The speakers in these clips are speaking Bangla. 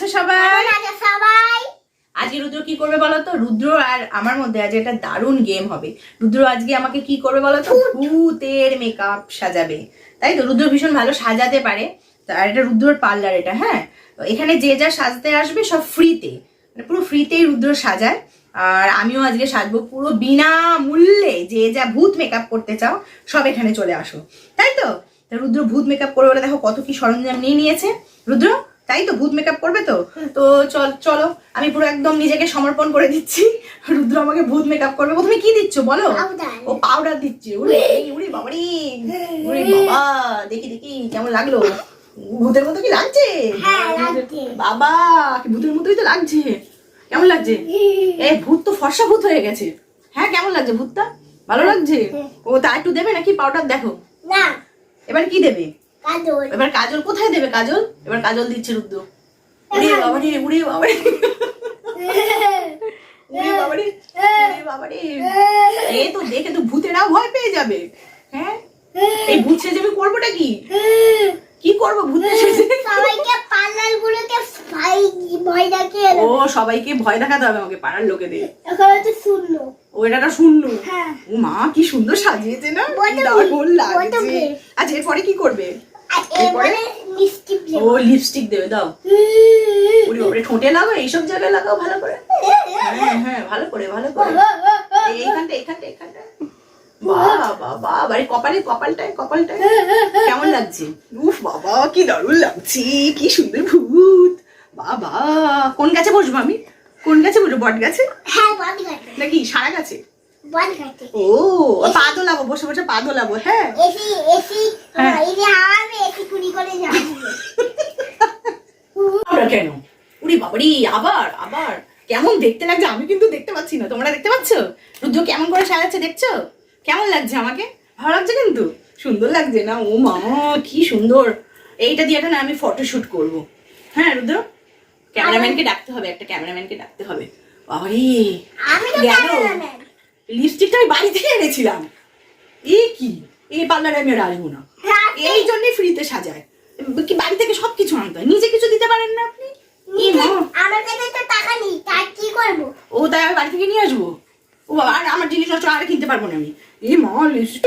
আছো সবাই? সবাই? আজকে রুদ্র কি করবে বলো তো? রুদ্র আর আমার মধ্যে আজ একটা দারুণ গেম হবে। রুদ্র আজকে আমাকে কি করবে বলো তো? ভূতের মেকআপ সাজাবে। তাই তো? রুদ্র ভীষণ ভালো সাজাতে পারে। আর এটা রুদ্রর পার্লার এটা হ্যাঁ? এখানে যে যা সাজতে আসবে সব ফ্রিতে মানে পুরো ফ্রিতেই রুদ্র সাজায়। আর আমিও আজকে সাজবো পুরো বিনা মূল্যে যে যা ভূত মেকআপ করতে চাও সব এখানে চলে আসো। তাই তো? রুদ্র ভূত মেকআপ করবে বলে দেখো কত কি সরঞ্জাম নিয়ে নিয়েছে। রুদ্র? তাই তো ভূত মেকআপ করবে তো? তো চল চলো আমি পুরো একদম নিজেকে সমর্পণ করে দিচ্ছি। রুদ্র আমাকে ভূত মেকআপ করবে। প্রথমে কি দিচ্ছ বলো? ও পাউডার দিচ্ছে। উড়ে উড়ে বাবারি। উড়ে বাবা দেখি দেখি কেমন লাগল? ভূতের মতো কি লাগছে? হ্যাঁ। বাবা কি ভূতের মতোই তো লাগছে। কেমন লাগছে? এ ভূত তো ফর্সা ভূত হয়ে গেছে। হ্যাঁ কেমন লাগছে ভূতটা? ভালো লাগছে? ও তা একটু দেবে নাকি? পাউডার দেখো। না। এবার কি দেবে? কাজল। এবার কাজল কোথায় দেবে কাজল? এবার কাজল দিচ্ছে রুদ্র। উড়ে বাবারে উড়ে বাবারে। উড়ে বাবারে উড়ে বাবারে। এ তো দেখে তো ভূতেরাও ভয় পেয়ে যাবে। হ্যাঁ? এই ভূত সেজে আমি করবোটা কি? কি করব ভূত সেজে? সবাইকে পার্লার গুলোকে ভাই ভয় দেখিয়ে ও সবাইকে ভয় দেখাতে হবে আমাকে পাড়ার লোকেদের। তো শূন্য। ও এটা হ্যাঁ। ও মা কি সুন্দর সাজিয়েছে না? দারুণ লাগছে। আচ্ছা এরপরে কি করবে? আর ও লিপস্টিক দেবে দাও। ওরে ওরে ঠোঁটে লাগাও এইসব জায়গায় লাগাও ভালো করে। হ্যাঁ হ্যাঁ ভালো করে ভালো করে। এইখানটা এইখানটা এইখানটা বাড়ি কপালে কপালটায় কপালটায়। কেমন লাগছে? উফ বাবা কি দারুণ লাগছে কি সুন্দর ভূত। বাবা কোন গাছে বসবো আমি? কোন গাছে বসবো বট গাছে হ্যাঁ নাকি সারা গাছে? ও পা দোলাবো বসে বসে পা দোলাবো হ্যাঁ? এসি এসি হ্যাঁ। এসি করে যাবে। আমরা কেন? বাবারি আবার আবার। কেমন দেখতে লাগছে? আমি কিন্তু দেখতে পাচ্ছি না। তোমরা দেখতে পাচ্ছ? রুদ্র কেমন করে সাজাচ্ছে দেখছ? কেমন লাগছে আমাকে? ভালো লাগছে কিন্তু? সুন্দর লাগছে না? ও মা কি সুন্দর। এইটা দিয়ে একটা না আমি ফটোশুট করব। হ্যাঁ রুদ্র? ক্যামেরাম্যানকে ডাকতে হবে একটা ক্যামেরাম্যানকে ডাকতে হবে। বাবারি। আমি গেল। লিপস্টিকটা আমি বাড়ি থেকে এনেছিলাম। এ কি? এই পার্লারে আমি আর আসব না। এই জন্যই ফ্রিতে সাজায়। কি বাড়ি থেকে সব কিছু আনতে হয়? নিজে কিছু দিতে পারেন না আপনি? আমার কাছে তো টাকা নেই তার কি করব? ও তাই আমি বাড়ি থেকে নিয়ে আসব? ও বাবা আর আমার জিনিস নষ্ট আর কিনতে পারব না আমি। এই মা লিপস্টিক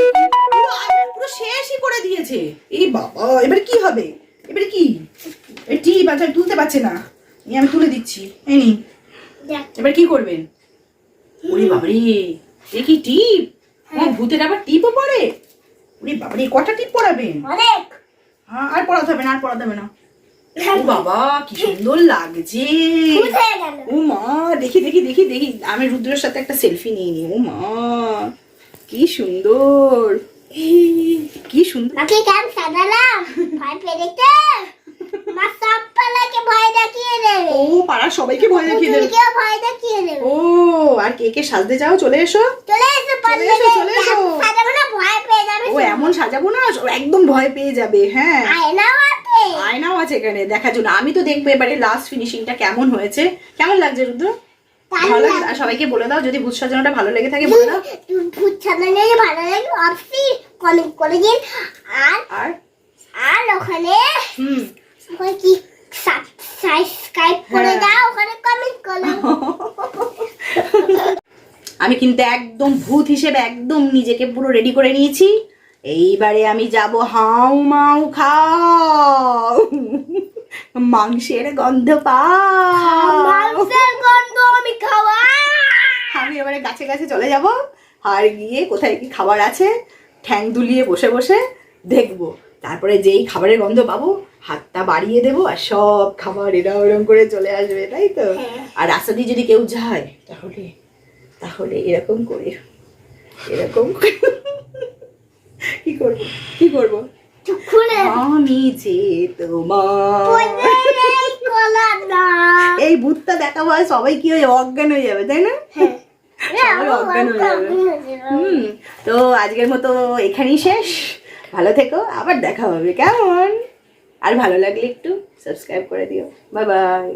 পুরো শেষই করে দিয়েছে। এই বাবা এবার কি হবে? এবারে কি? এই টিপ আচ্ছা তুলতে পারছে না। এই আমি তুলে দিচ্ছি। এই নি দেখ। এবার কি করবেন? ওরে বাবারে। কি টিপ? ও ভূতের আবার টিপও পড়ে? ওরে বাবারে কটা টিপ পড়াবেন অনেক। হ্যাঁ আর পড়াতে হবে না আর পড়াতে হবে না। ও বাবা কি সুন্দর লাগছে। ও মা দেখি দেখি দেখি দেখি। আমি রুদ্রের সাথে একটা সেলফি নিয়ে নি ও মা কি সুন্দর। কি সুন্দর। নাকি কেমন সাজালাম? পেয়ে দেখতে মা সব পালাকে ভয় দেখিয়ে দেবে। ও পাড়ার সবাইকে ভয় দেখিয়ে দেবে। পুতুলকেও ভয় দেখিয়ে দেবে। ও আর কে কে সাজতে চলে এসো। চলে এসো পারলে এসো, চলে এসো। সাজাবো না ভয় পেয়ে যাবে ও এমন সাজাবো না একদম ভয় পেয়ে যাবে হ্যাঁ। আয়নাও আছে। আয়নাও আছে এখানে দেখার জন্য। আমি তো দেখব এবারে লাস্ট ফিনিশিংটা কেমন হয়েছে। কেমন লাগছে রুদ্র? ভালো। সবাইকে বলে দাও যদি ভূত সাজানোটা ভালো লেগে থাকে বলে দাও। ভূত সাজানো ভালো লাগে অবশ্যই কমেন্ট করে দিন। আর আর? আর ওখানে হুম। কি সাবস্ক্রাইব করে হ্যাঁ। দাও ওখানে কমেন্ট করো। আমি কিন্তু একদম ভূত হিসেবে একদম নিজেকে পুরো রেডি করে নিয়েছি। এইবারে আমি যাব হাউ মাউ খাও। মাংসের গন্ধ মাংসের গন্ধ আমি খাওয়া। আমি এবারে গাছে গাছে চলে যাব। আর গিয়ে কোথায় কি খাবার আছে ঠ্যাং দুলিয়ে বসে বসে দেখব। তারপরে যেই খাবারের গন্ধ পাবো হাতটা বাড়িয়ে দেবো আর সব খাবার এরম এরম করে চলে আসবে তাই তো? হ্যাঁ। আর রাস্তা দিয়ে যদি কেউ যায় তাহলে তাহলে এরকম করে এরকম কি করব কি করব? আমি যে তোমার। এই ভূতটা দেখাবো আর সবাই কি হয়ে অজ্ঞান হয়ে যাবে তাই না? সবাই অজ্ঞান হয়ে যাবে। হুম তো আজকের মতো এখানেই শেষ। ভালো থেকো আবার দেখা হবে। কেমন? আর ভালো লাগলে একটু সাবস্ক্রাইব করে দিও। Bye bye